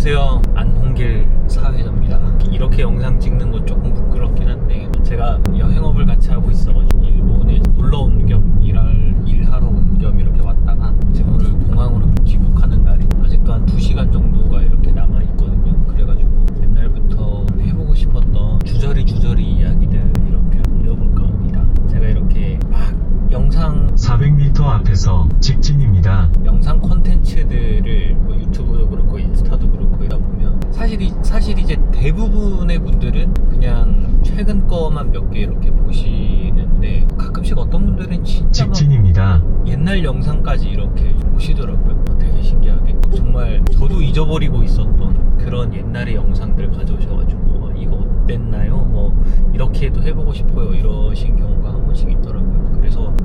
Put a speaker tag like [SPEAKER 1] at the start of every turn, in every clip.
[SPEAKER 1] 안녕하세요. 안홍길 사회자입니다. 이렇게 영상 찍는 거 조금 부끄럽긴 한데 제가 여행업을 같이 하고 있어가지고 일본에 놀러 온 겸 일할, 일하러 온 겸 이렇게 왔다가 이제 오늘 공항으로 귀국하는 날이 아직도 한 2시간 정도가 이렇게 남아있거든요 그래가지고 옛날부터 해보고 싶었던 주저리 주저리 이야기들 이렇게 올려볼까 합니다 제가 이렇게 막 영상
[SPEAKER 2] 400m 앞에서 직진입니다.
[SPEAKER 1] 영상 콘텐츠들을 뭐 유튜브도 그렇고 인스타도 그렇고 이다 보면 사실 이 사실 이제 대부분의 분들은 그냥 최근 거만 몇 개 이렇게 보시는데 가끔씩 어떤 분들은 진짜 막
[SPEAKER 2] 직진입니다.
[SPEAKER 1] 옛날 영상까지 이렇게 보시더라고요. 되게 신기하게 정말 저도 잊어버리고 있었던 그런 옛날의 영상들 가져오셔가지고 어, 이거 어땠나요? 뭐 이렇게도 해보고 싶어요. 이러신 경우가 한 번씩. 그래서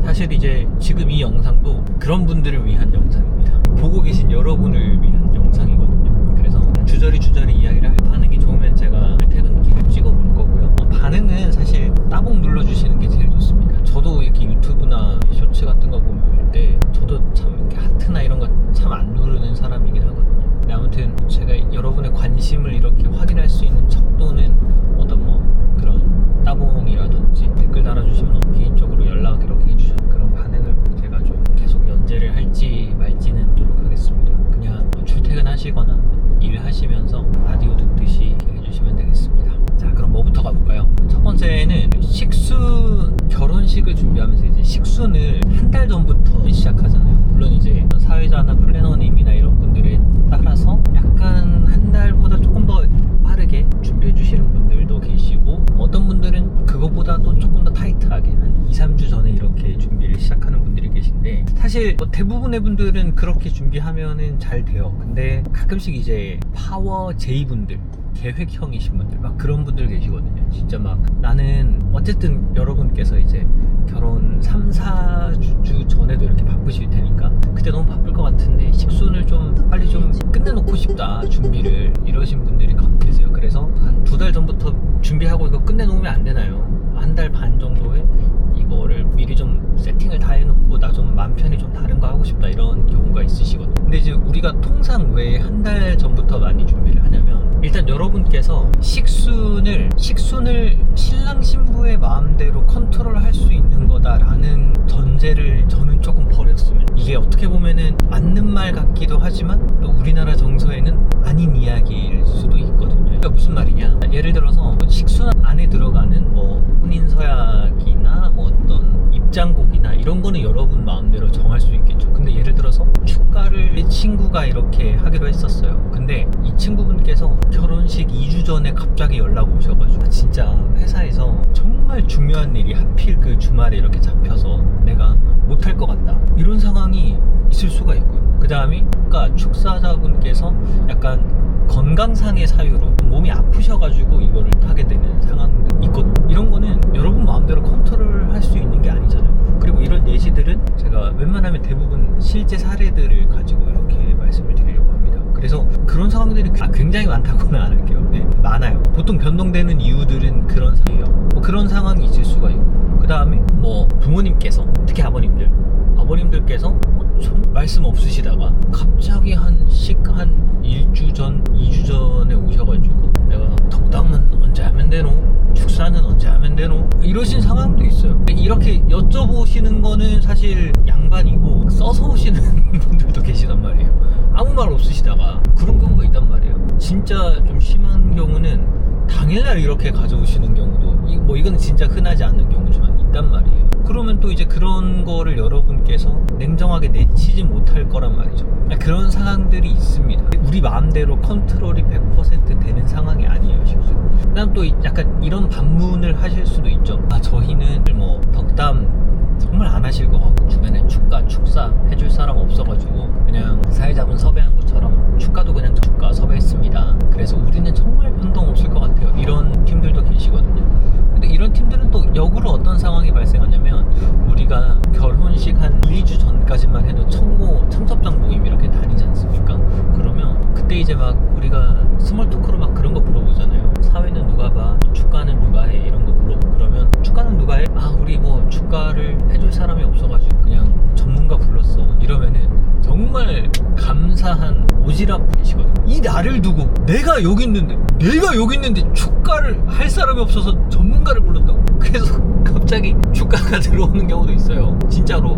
[SPEAKER 1] 사실 이제 지금 이 영상도 그런 분들을 위한 영상입니다. 보고 계신 여러분을 위한 영상이거든요. 그래서 주저리 주저리 이야기를 할 반응이 좋으면 제가 퇴근길을 찍어볼 거고요. 어, 반응은 사실 따봉 눌러주시는 게 제일 좋습니다. 저도 이렇게 유튜브나 쇼츠 같은 거 보면 때 저도 참 이렇게 하트나 이런 거 참 안 누르는 사람이긴 하거든요. 아무튼 제가 여러분의 관심을 이렇게 확인할 수 있는 척도는 어떤 뭐 그런 따봉이라든지 댓글 달아주시면 개인적으로 연락 이렇게 해주셔서 그런 반응을 보고 제가 좀 계속 연재를 할지 말지는 하도록 하겠습니다. 그냥 뭐 출퇴근하시거나 일하시면서 라디오 듣듯이 해주시면 되겠습니다. 자 그럼 뭐부터 가볼까요? 첫 번째는 식수 결혼식을 준비하면서 이제 식순을 한 달 전부터 시작하잖아요. 물론 이제 사회자나 플래너님이나 이런 분들에 따라서 약간 한 달보다 조금 더 빠르게 준비해 주시는 분들도 계시고 어떤 분들은 그거보다도 조금 더 타이트하게 한 2, 3주 전에 이렇게 준비를 시작하는 계신데 사실 뭐 대부분의 분들은 그렇게 준비하면은 잘 돼요. 근데 가끔씩 이제 파워 J 분들 계획형이신 분들 막 그런 분들 계시거든요. 진짜 막 나는 어쨌든 여러분께서 이제 결혼 3, 4주 전에도 이렇게 바쁘실 테니까 그때 너무 바쁠 것 같은데 식순을 좀 빨리 좀 끝내놓고 싶다 준비를 이러신 분들이 간혹 계세요. 그래서 한 두 달 전부터 준비하고 이거 끝내놓으면 안 되나요? 한 달 반 정도에 이 거를 미리 좀 세팅을 다 해놓고 나좀 마음 편히 좀 다른 거 하고 싶다 이런 경우가 있으시거든요. 근데 이제 우리가 통상 왜 한 달 전부터 많이 준비를 하냐면 일단 여러분께서 식순을 식순을 신랑 신부의 마음대로 컨트롤할 수 있는 거다라는 전제를 저는 조금 버렸으면 이게 어떻게 보면은 맞는 말 같기도 하지만 또 우리나라 정서에는 아닌 이야기일 수도 있거든요. 그러니까 무슨 말이냐? 예를 들어서 식순 안에 들어가는 뭐 혼인 서약이나 뭐 어떤 입장곡이나 이런 거는 여러분 마음대로 정할 수 있겠죠. 근데 예를 들어서 축가를 내 친구가 이렇게 하기로 했었어요. 근데 이 친구분께서 결혼식 2주 전에 갑자기 연락 오셔가지고 아, 진짜 회사에서 정말 중요한 일이 하필 그 주말에 이렇게 잡혀서 내가 못할 것 같다. 이런 상황이 있을 수가 있고요. 그 다음에 그러니까 축사자분께서 약간 건강상의 사유로 몸이 아프셔가지고 이거를 하게 되는 상황도 있거든요. 이런 거는 여러분 마음대로 컨트롤 할 수 있는 게 아니잖아요. 그리고 이런 예시들은 제가 웬만하면 대부분 실제 사례들을 가지고 이렇게 말씀을 드리려고 합니다. 그래서 그런 상황들이 아, 굉장히 많다고는 안 할게요. 네, 많아요. 보통 변동되는 이유들은 그런 상황이에요. 뭐 그런 상황이 있을 수가 있고, 그 다음에 뭐 부모님께서 특히 아버님들, 아버님들께서 말씀 없으시다가 갑자기 한 식한 일주 전, 2주 전에 오셔가지고 내가 덕담은 언제 하면 되노? 축사는 언제 하면 되노? 이러신 상황도 있어요. 이렇게 여쭤보시는 거는 사실 양반이고 써서 오시는 분들도 계시단 말이에요. 아무 말 없으시다가 그런 경우가 있단 말이에요. 진짜 좀 심한 경우는 당일날 이렇게 가져오시는 경우도 이- 뭐 이건 진짜 흔하지 않는 경우지만 있단 말이에요. 그러면 또 이제 그런 거를 여러분께서 냉정하게 내치지 못할 거란 말이죠. 그런 상황들이 있습니다. 우리 마음대로 컨트롤이 100% 되는 상황이 아니에요, 식수. 그다음 또 약간 이런 반문을 하실 수도 있죠. 아, 저희는 뭐 덕담 정말 안 하실 것 같고 주변에 축가, 축사 해줄 사람 없어가지고 그냥 사회자분 섭외한 것처럼 축가도 그냥 축가 섭외했습니다. 그래서 우리는 정말 변동 없을 것 같아요. 이런 팀들도 계시거든요. 근데 이런 팀들은 또 역으로 어떤 상황이 발생하냐면 우리가 결혼식 한 1, 2주 전까지만 해도 청모, 청첩장 모임 이렇게 다니지 않습니까? 그러면 그때 이제 막 우리가 스몰 토크로 막 그런 거 물어보잖아요. 사회는 누가 봐? 축가는 누가 해? 이런 거 물어보고 그러면 축가는 누가 해? 아 우리 뭐 축가를 해줄 사람이 없어가지고 그냥 전문가 불렀어. 이러면은 정말 감사한 오지랖 분이시거든요. 이 나를 두고 내가 여기 있는데 내가 여기 있는데 축가를 할 사람이 없어서 전문가를 불렀다고. 그래서 갑자기 축가가 들어오는 경우도 있어요. 진짜로.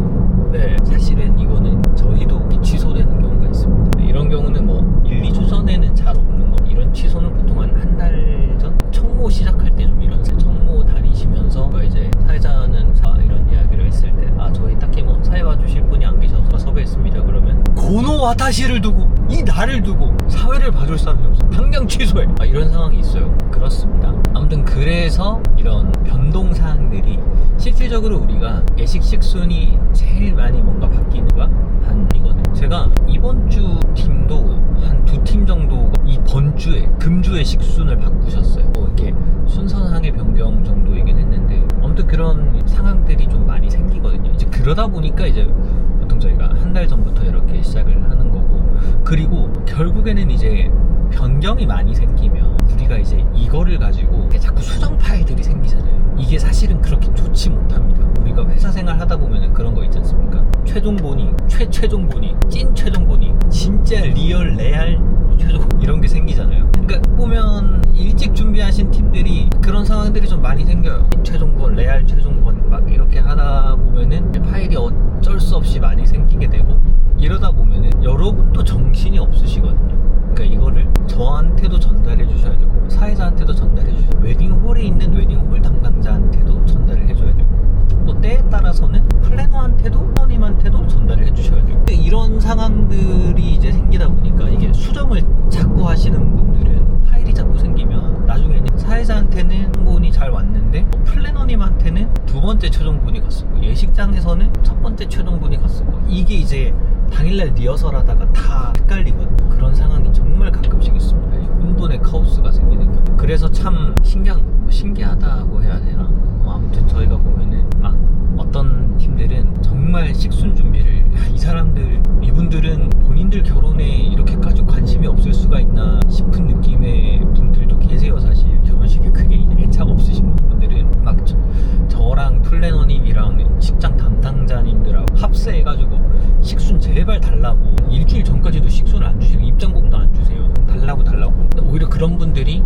[SPEAKER 1] 네, 사실은 이거는 저희도 취소되는 경우가 있습니다. 네, 이런 경우는 뭐 1, 2주 전에는 잘 없는 거. 이런 취소는 보통 한 한 달 전? 청모 시작할 때 좀 이런 청모 다니시면서 이제 사회자는 사 이런 이야기를 했을 때 아 저희 딱히 뭐 사회 와주실 분이 안 계셔서 섭외했습니다 그러면 고노 와타시를 두고 이 나를 두고 사회를 봐줄 사람이 없어. 당장 취소해. 아, 이런 상황이 있어요. 그렇습니다. 아무튼 그래서 이런 변동 사항들이 실질적으로 우리가 예식 식순이 제일 많이 뭔가 바뀌는 거가? 한 이거든 제가 이번 주 팀도 한 두 팀 정도 이 번 주에 금주의 식순을 바꾸셨어요. 뭐 이렇게 순서상의 변경 정도이긴 했는데 아무튼 그런 상황들이 좀 많이 생기거든요. 이제 그러다 보니까 이제 보통 저희가 한 달 전부터 이렇게 시작을 하는 거고 그리고 결국에는 이제 변경이 많이 생기면 우리가 이제 이거를 가지고 자꾸 수정 파일들이 생기잖아요. 이게 사실은 그렇게 좋지 못합니다. 우리가 회사 생활 하다 보면은 그런 거 있지 않습니까? 최종 본이 최최종 본이 찐 최종 본이 진짜 리얼 레알 최종 이런 게 생기잖아요. 그러니까 보면 일찍 준비하신 팀들이 그런 상황들이 좀 많이 생겨요. 최종본 막 이렇게 하다 보면은 파일이 어쩔 수 없이 많이 생기게 되고 이러다 보면은 여러분도 정신이 없으시거든요 그러니까 이거를 저한테도 전달해 주셔야 되고 사회자한테도 전달해 주셔야 되고 웨딩홀에 있는 웨딩홀 담당자한테도 전달을 해줘야 되고 또 때에 따라서는 플래너한테도 플래너님한테도 전달을 해주셔야 돼요. 근데 이런 상황들이 이제 생기다 보니까 이게 수정을 자꾸 하시는 분들은 파일이 자꾸 생기면 나중에는 사회자한테는 본이 잘 왔는데 뭐 플래너님한테는 두 번째 최종본이 갔었고 예식장에서는 첫 번째 최종본이 갔었고 이게 이제 당일날 리허설 하다가 다 헷갈리거든요. 그런 상황이 정말 가끔씩 있습니다. 이 혼돈의 카오스가 생기는 경우. 그래서 참 신기한 뭐 신기하다고 해야 되나? 뭐 아무튼 저희가 보면은 막 어떤 팀들은 정말 식순 준비를 이 사람들 이분들은 본인들 결혼에 이 없을 수가 있나 싶은 느낌의 분들도 계세요 사실. 결혼식에 크게 애착 없으신 분들은 막 저, 저랑 플래너님이랑 식장 담당자님들하고 합세해가지고 식순 제발 달라고. 일주일 전까지도 식순을 안 주시고 입장곡도 안 주세요. 달라고 달라고. 오히려 그런 분들이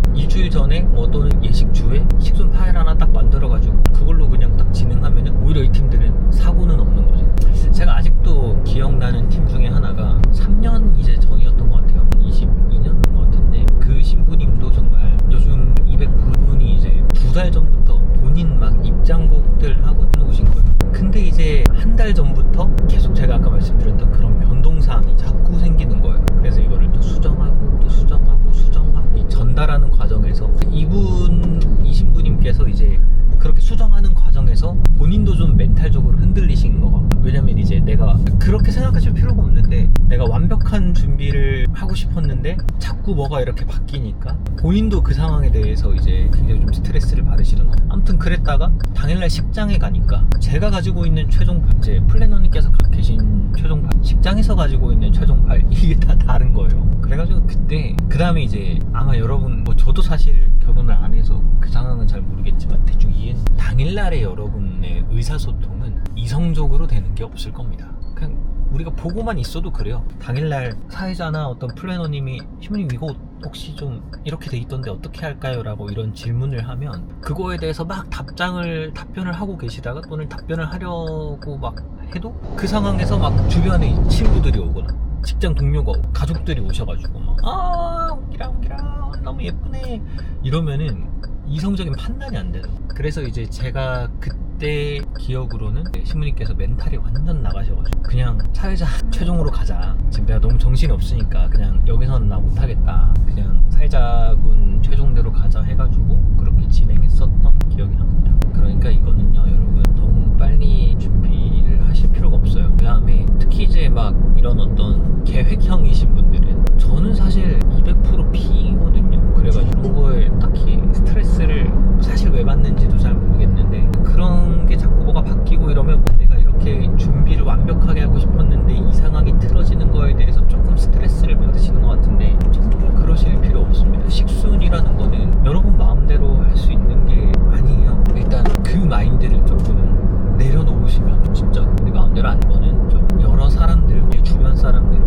[SPEAKER 1] 자꾸 뭐가 이렇게 바뀌니까 본인도 그 상황에 대해서 이제 굉장히 좀 스트레스를 받으시는 거. 아무튼 그랬다가 당일날 식장에 가니까 제가 가지고 있는 최종 파- 이제 플래너님께서 계신 최종 파일 식장에서 가지고 있는 최종 파일 이게 다 다른 거예요. 그래가지고 그때 그 다음에 이제 아마 여러분 뭐 저도 사실 결혼을 안 해서 그 상황은 잘 모르겠지만 대충 이해는 당일날의 여러분의 의사소통은 이성적으로 되는 게 없을 겁니다. 그냥 우리가 보고만 있어도 그래요. 당일날 사회자나 어떤 플래너님이 신부님 이거 혹시 좀 이렇게 돼 있던데 어떻게 할까요? 라고 이런 질문을 하면 그거에 대해서 막 답장을 답변을 하고 계시다가 또는 답변을 하려고 막 해도 그 상황에서 막 주변에 친구들이 오거나 직장 동료가 가족들이 오셔가지고 막아 옹기라 옹기라 너무 예쁘네 이러면은 이성적인 판단이 안 되죠. 그래서 이제 제가 그 때 기억으로는 신부님께서 멘탈이 완전 나가셔가지고 그냥 사회자 최종으로 가자. 지금 내가 너무 정신이 없으니까 그냥 여기서는 나 못하겠다. 그냥 사회자분 최종대로 가자 해가지고 그렇게 진행했었던 기억이 납니다. 그러니까 이거는요, 여러분 너무 빨리 준비를 하실 필요가 없어요. 그 다음에 특히 이제 막 이런 어떤 계획형이신 분들은 저는 사실 200% P거든요. 그래가지고 이런 거에 딱히 스트레스를 사실 왜 받는지도 잘 모르겠는데 그런 게 자꾸 뭐가 바뀌고 이러면 내가 이렇게 준비를 완벽하게 하고 싶었는데 이 상황이 틀어지는 거에 대해서 조금 스트레스를 받으시는 것 같은데 정말 그러실 필요 없습니다. 식순이라는 거는 여러분 마음대로 할 수 있는 게 아니에요. 일단 그 마인드를 조금 내려놓으시면 진짜 내 마음대로 하는 거는 좀 여러 사람들, 내 주변 사람들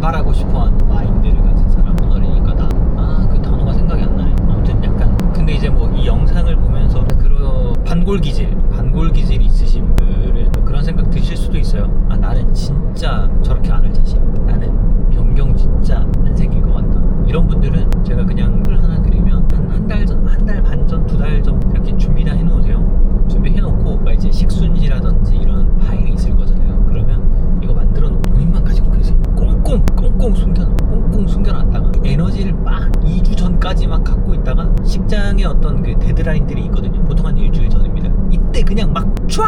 [SPEAKER 1] 말하고 싶어하는 마인드를 가진 사람 오늘이니까 나 아 그 단어가 생각이 안 나네. 아무튼 약간 근데 이제 뭐 이 영상을 보면서 그런 반골 기질 반골 기질이 있으신 분들은 또 그런 생각 드실 수도 있어요. 아 나는 진짜 저렇게 안 할 자신 나는 변경 진짜 안 생길 것 같다. 이런 분들은 제가 그냥 꿀 하나 드리면 한 한 달 전 한 달 반 전 두 달 전 이렇게 준비 다 해놓으세요. 준비해 놓고 이제 식순지라든지 이런 파일이 있을 거잖아요 그러면 이거 만들어 놓고 본인만 가지고 계세요 꽁꽁 숨겨놓 꽁꽁 숨겨놨다가 에너지를 막 2주 전까지 막 갖고 있다가 식장에 어떤 그 데드라인들이 있거든요. 보통 한 일주일 전입니다. 이때 그냥 막 쫙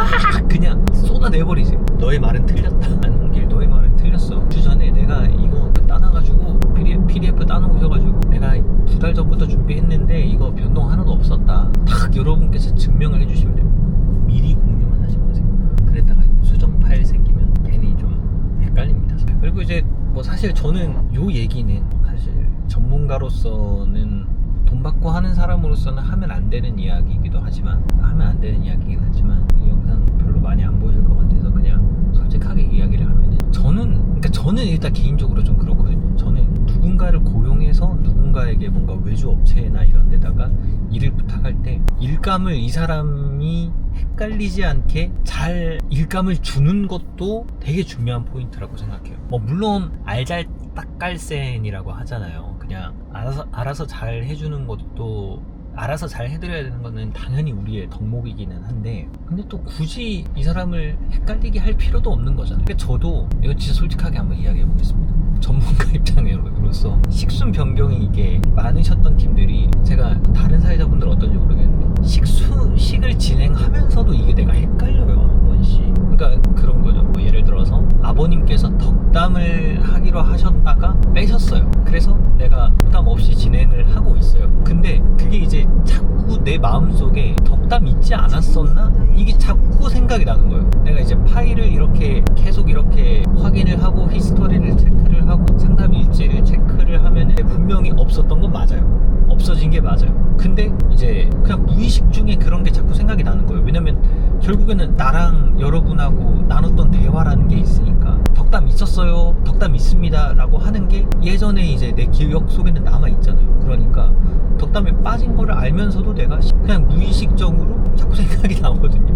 [SPEAKER 1] 그냥 쏟아내버리세요 너의 말은 틀렸다. 안길 너의 말은 틀렸어. 2주 전에 내가 이거 따놔가지고 PDF, PDF 따놓으셔가지고 내가 두 달 전부터 준비했는데 이거 변동 하나도 없었다. 딱 여러분께서 증명을 해주시면 됩니다 미리 공유만 하지 마세요. 그랬다가 수정 파일 생기면 괜히 좀 헷갈립니다. 그리고 이제 뭐 사실 저는 요 얘기는 사실 전문가로서는 돈 받고 하는 사람으로서는 하면 안 되는 이야기이기도 하지만 하면 안 되는 이야기이긴 하지만 이 영상 별로 많이 안 보실 것 같아서 그냥 솔직하게 이야기를 하면은 저는 그러니까 저는 일단 개인적으로 좀 그렇거든요. 저는 누군가를 고용해서 누군가에게 뭔가 외주 업체나 이런 데다가 일을 부탁할 때 일감을 이 사람이 헷갈리지 않게 잘 일감을 주는 것도 되게 중요한 포인트라고 생각해요. 뭐 물론 알잘딱깔센이라고 하잖아요. 그냥 알아서 알아서 잘 해주는 것도 알아서 잘 해드려야 되는 거는 당연히 우리의 덕목이기는 한데 근데 또 굳이 이 사람을 헷갈리게 할 필요도 없는 거잖아요. 그러니까 저도 이거 진짜 솔직하게 한번 이야기해 보겠습니다. 전문가 입장으로서 식순 변경이 이게 많으셨던 팀들이 제가 다른 사회자분들 어떤지 모르겠는데 식수식을 진행하면서도 이게 내가 헷갈려요 한 번씩. 그러니까 그런 거죠. 뭐 예를 들어서 아버님께서 덕담을 하기로 하셨다가 빼셨어요. 그래서 내가 덕담 없이 진행을 하고 있어요. 근데 그게 이제 자꾸 내 마음속에 덕담 있지 않았었나? 이게 자꾸 생각이 나는 거예요. 내가 이제 파일을 이렇게 계속 이렇게 확인을 하고 히스토리를 체크를 하고 상담 일지를 체크를 하면은 분명히 없었던 건 맞아요. 없어진 게 맞아요. 근데 이제 그냥 무의식 중에 그런 게 자꾸 생각이 나는 거예요. 왜냐면 결국에는 나랑 여러분하고 나눴던 대화라는 게 있으니까 덕담 있었어요. 덕담 있습니다. 라고 하는 게 예전에 이제 내 기억 속에는 남아 있잖아요. 그러니까 덕담에 빠진 거를 알면서도 내가 그냥 무의식적으로 자꾸 생각이 나거든요.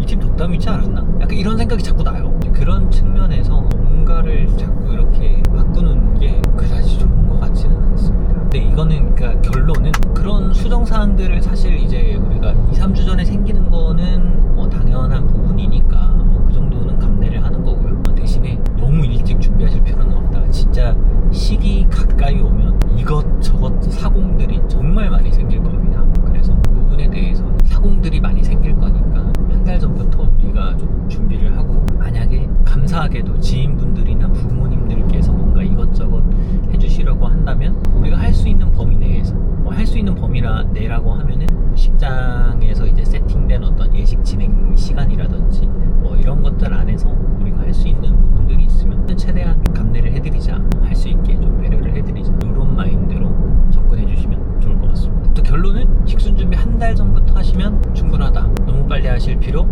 [SPEAKER 1] 이 팀 덕담 있지 않았나? 약간 이런 생각이 자꾸 나요. 그런 측면에서 뭔가를 자꾸 이렇게 바꾸는 게 그다지 좋은 것 같지는 않습니다. 근데 이거는 그러니까 결론은 그런 수정 사항들을 사실 이제 우리가 2, 3주 전에 생기는 거는 뭐 당연한 부분이니까 뭐 그 정도는 감내를 하는 거고요. 대신에 너무 일찍 준비하실 필요는 없다. 진짜 시기 가까이 오면 이것저것 사공들이 정말 많이 생길 겁니다. 그래서 그 부분에 대해서 사공들이 많이 생길 거니까 한 달 전부터 우리가 좀 준비를 하고 감사하게도 지인분들이나 부모님들께서 뭔가 이것저것 해주시려고 한다면 우리가 할 수 있는 범위 내에서 뭐 할 수 있는 범위라 내라고 하면은 식장에서 이제 세팅된 어떤 예식 진행 시간이라든지 뭐 이런 것들 안에서 우리가 할 수 있는 부분들이 있으면 최대한 좀 감내를 해드리자 할 수 있게 좀 배려를 해드리자 이런 마인드로 접근해 주시면 좋을 것 같습니다. 또 결론은 식순 준비 한 달 전부터 하시면 충분하다. 너무 빨리 하실 필요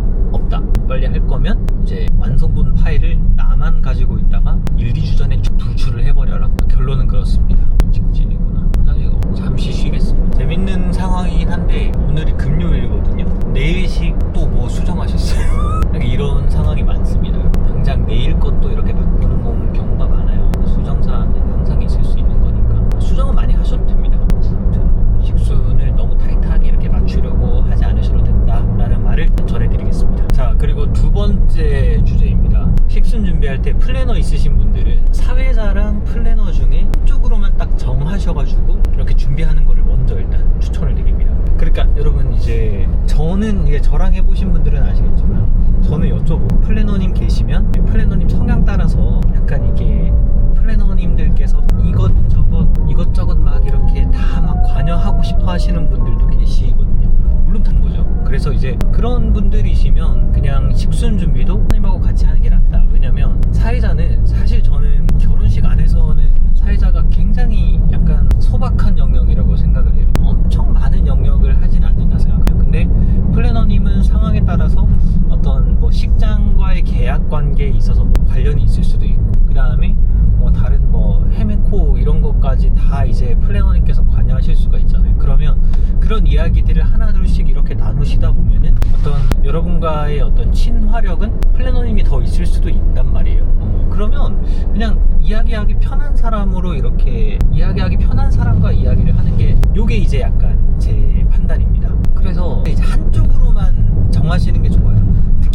[SPEAKER 1] 계시면 플래너님 성향 따라서 약간 이게 플래너님들께서 이것저것 이것저것 막 이렇게 다 막 관여하고 싶어 하시는 분들도 계시거든요. 물론 단 거죠. 그래서 이제 그런 분들이시면 그냥 식순 준비도 선생님하고 같이 하는 게 낫다. 왜냐면 사회자는 사실 저는 결혼식 안에서는 사회자가 굉장히 약간 소박한 영역이라고 생각을 해요. 엄청 많은 영역을 하진 않는다 생각해요. 근데 플래너님은 상황에 따라서 어떤 뭐 식장과의 계약 관계에 있어서 뭐 관련이 있을 수도 있고, 그 다음에 뭐 다른 뭐다 이제 플래너님께서 관여하실 수가 있잖아요. 그러면 그런 이야기들을 하나둘씩 이렇게 나누시다 보면은 어떤 여러분과의 어떤 친화력은 플래너님이 더 있을 수도 있단 말이에요. 어, 그러면 그냥 이야기하기 편한 사람으로 이렇게 이야기하기 편한 사람과 이야기를 하는 게 요게 이제 약간 제 판단입니다. 그래서 이제 한쪽으로만 정하시는 게 좋아요.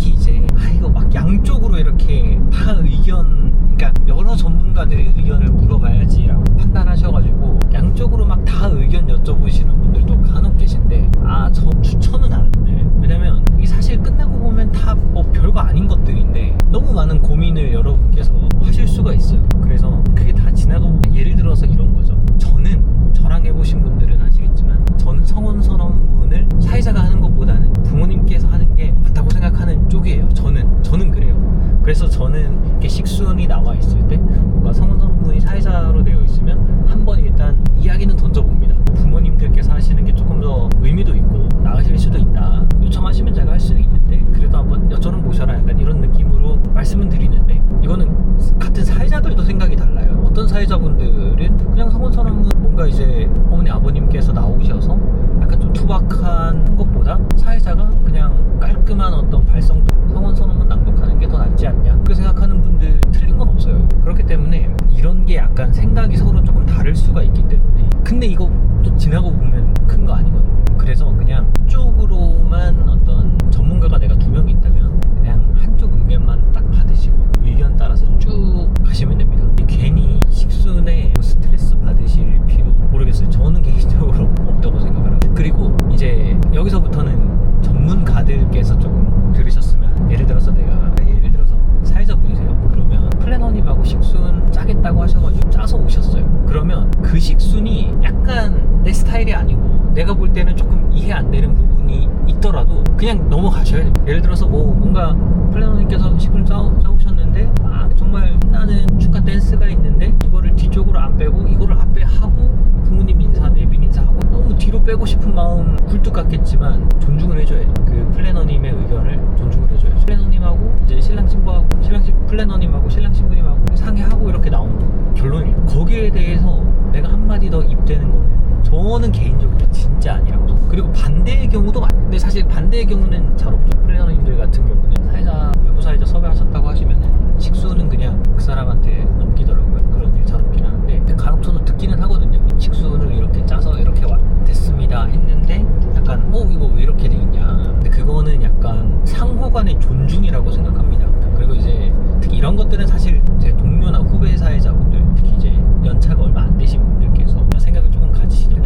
[SPEAKER 1] 특히 이제 아 이거 막 양쪽으로 이렇게 다 의견 그러니까 여러 전문가들의 의견을 물어봐야지라고 판단하셔가지고 양쪽으로 막 다 의견 여쭤보시는 분들도 간혹 계신데 아 저 추천은 안 해요. 왜냐면 이 사실 끝나고 보면 다 뭐 별거 아닌 것들인데 너무 많은 고민을 여러분께서 하실 수가 있어요. 그래서 그게 다 지나고 보면 예를 들어서 이런 거죠. 저는 저랑 해보신 분들은 아시겠지만 저는 성원 선언문을 사회자가 하는 것보다는 부모님께서 하는 게 맞다고 생각하는 쪽이에요. 저는 저는 그래요. 그래서 저는 이렇게 식순이 나와 있을 때 뭔가 성원 선언문이 사회자로 되어 있으면 한 번 일단 이야기는 던져봅니다. 부모님들께서 하시는 게 조금 더 의미도 있고 나으실 수도 있다. 요청하시면 제가 할 수는 있는데 그래도 한번 여쭤는 보셔라. 약간 이런 느낌으로 말씀은 드리는데 이거는 같은 사회자들도 생각이 달라요. 어떤 사회자분들은 그냥 성원 선언문 뭔가 이제 어머니 아버님께서 나오셔서 약간 좀 투박한 것보다 사회자가 그냥 깔끔한 어떤 발성도 성원 선언문 낭독하는 게 더 낫지 않냐 그렇게 생각하는 분들 틀린 건 없어요. 그렇기 때문에 이런 게 약간 생각이 서로 조금 다를 수가 있기 때문에 근데 이거 또 지나고 보면 큰 거 아니거든요. 그래서 그냥 쪽으로만 어떤 전문가가 내가 두 명 있다면 그냥 한쪽 의견만 딱 받으시고 의견 따라서 쭉 가시면 됩니다. 괜히 식순에 스트레스 받으실 필요 모르겠어요. 저는 개인적으로 없다고 생각을 하고 그리고 이제 여기서부터는 전문가들께서 조금 들으셨으면 예를 들어서 내가 예를 들어서 사회자분이세요. 그러면 플래너님하고 식순 짜겠다고 하셔가지고 짜서 오셨어요. 그러면 그 식순이 약간 내 스타일이 아니고 내가 볼 때는 조금 이해 안 되는 부분이 있더라도 그냥 넘어가셔야 돼요. 예를 들어서 뭐 뭔가 플래너님께서 짜, 짜오셨는데 아 정말 신나는 축하 댄스가 있는데 이거를 뒤쪽으로 안 빼고 이거를 앞에 하고 부모님 인사, 내빈 인사하고 너무 뒤로 빼고 싶은 마음 굴뚝 같겠지만 존중을 해줘야죠. 그 플래너님의 의견을 존중을 해줘야죠. 플래너님하고 이제 신랑 신부하고 신랑 신 플래너님하고 신랑 신부님하고 상의하고 이렇게 나온 결론이에요. 거기에 대해서 내가 한마디 더 입대는 거는 저는 개인적으로 진짜 아니라고 생각해요. 그리고 반대의 경우도 많 근데 사실 반대의 경우는 잘 없죠. 플래너님들 같은 경우는 사회자 외부 사회자 섭외하셨다고 하시면은 식수는 그냥 그 사람한테 넘기더라고요. 그런 일 잘 없긴 하는데 간혹 저도 듣기는 하거든요. 식수를 이렇게 짜서 이렇게 와, 됐습니다 했는데 약간 어 이거 왜 이렇게 돼 있냐. 근데 그거는 약간 상호 간의 존중이라고 생각합니다. 그리고 이제 특히 이런 것들은 사실 제 동료나 후배 사회자분들 특히 이제 연차가 얼마 안 되신 분들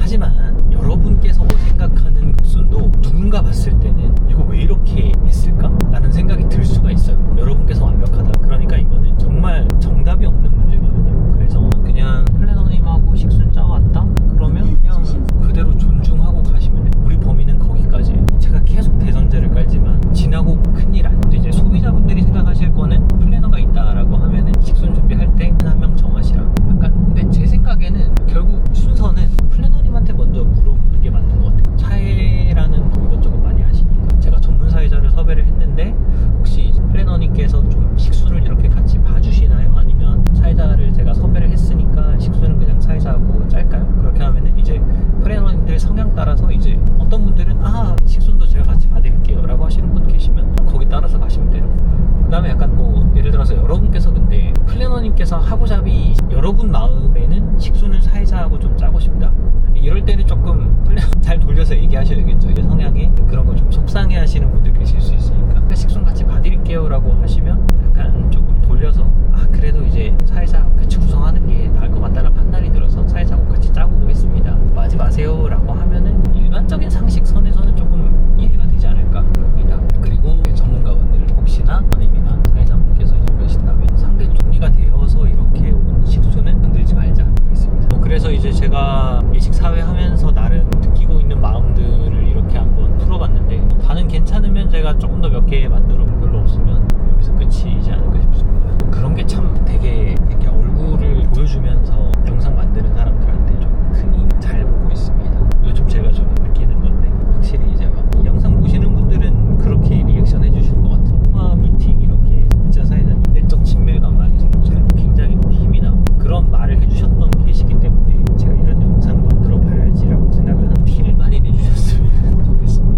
[SPEAKER 1] 하지만 여러분께서 뭐 생각하는 순도 누군가 봤을 때는 이거 왜 이렇게 했을까? 라는 생각이 들 수가 있어요. 여러분께서 완벽하다. 그러니까 이거는 정말 정답이 없는 문제거든요. 그래서 그냥 플래너님하고 식순 짜왔다? 그러면 그냥 그대로 존중하고 가시면 돼요. 우리 범위는 거기까지. 제가 계속 대전제를 깔지만 지나고 큰일 아닌데 이제 소비자분들이 생각하실 거는 플래너가 있다라고 하면은 식순 준비할 때 한 명 정하시라. 약간 근데 제 생각에는 결국 순서는 플래너님한테 먼저 물어보는 게 맞는 것 같아요. 차에라는 뭐 이것저것 많이 하시니까 제가 전문 사회자를 섭외를 했는데 혹시 플래너님께서 좀 식순을 이렇게 같이 봐주시나요? 아니면 사회자를 제가 섭외를 했으니까 식순은 그냥 사회자하고 짤까요? 그렇게 하면은 이제 플래너님들 성향 따라서 이제 어떤 분들은 아 식순도 제가 같이 봐드릴게요라고 하시는 분 계시면 거기 따라서 가시면 돼요. 그다음에 약간 뭐 예를 들어서 여러분께서 근데 플래너님께서 하고잡이 여러분 마음에는 식수는 사회자하고 좀 짜고 싶다. 이럴 때는 조금 잘 돌려서 얘기하셔야겠죠. 성향이 그런 거 좀 속상해 하시는 분들 계실 수 있으니까 식순 같이 봐드릴게요 라고 하시면 약간 조금 그래서 이제 제가 예식사회 하면서 나름 느끼고 있는 마음들을 이렇게 한번 풀어봤는데 반응 괜찮으면 제가 조금 더 몇 개 만들어 별로 없으면 여기서 끝이지 않을까 싶습니다. 그런 게 참 되게 이렇게 얼굴을 보여주면서 영상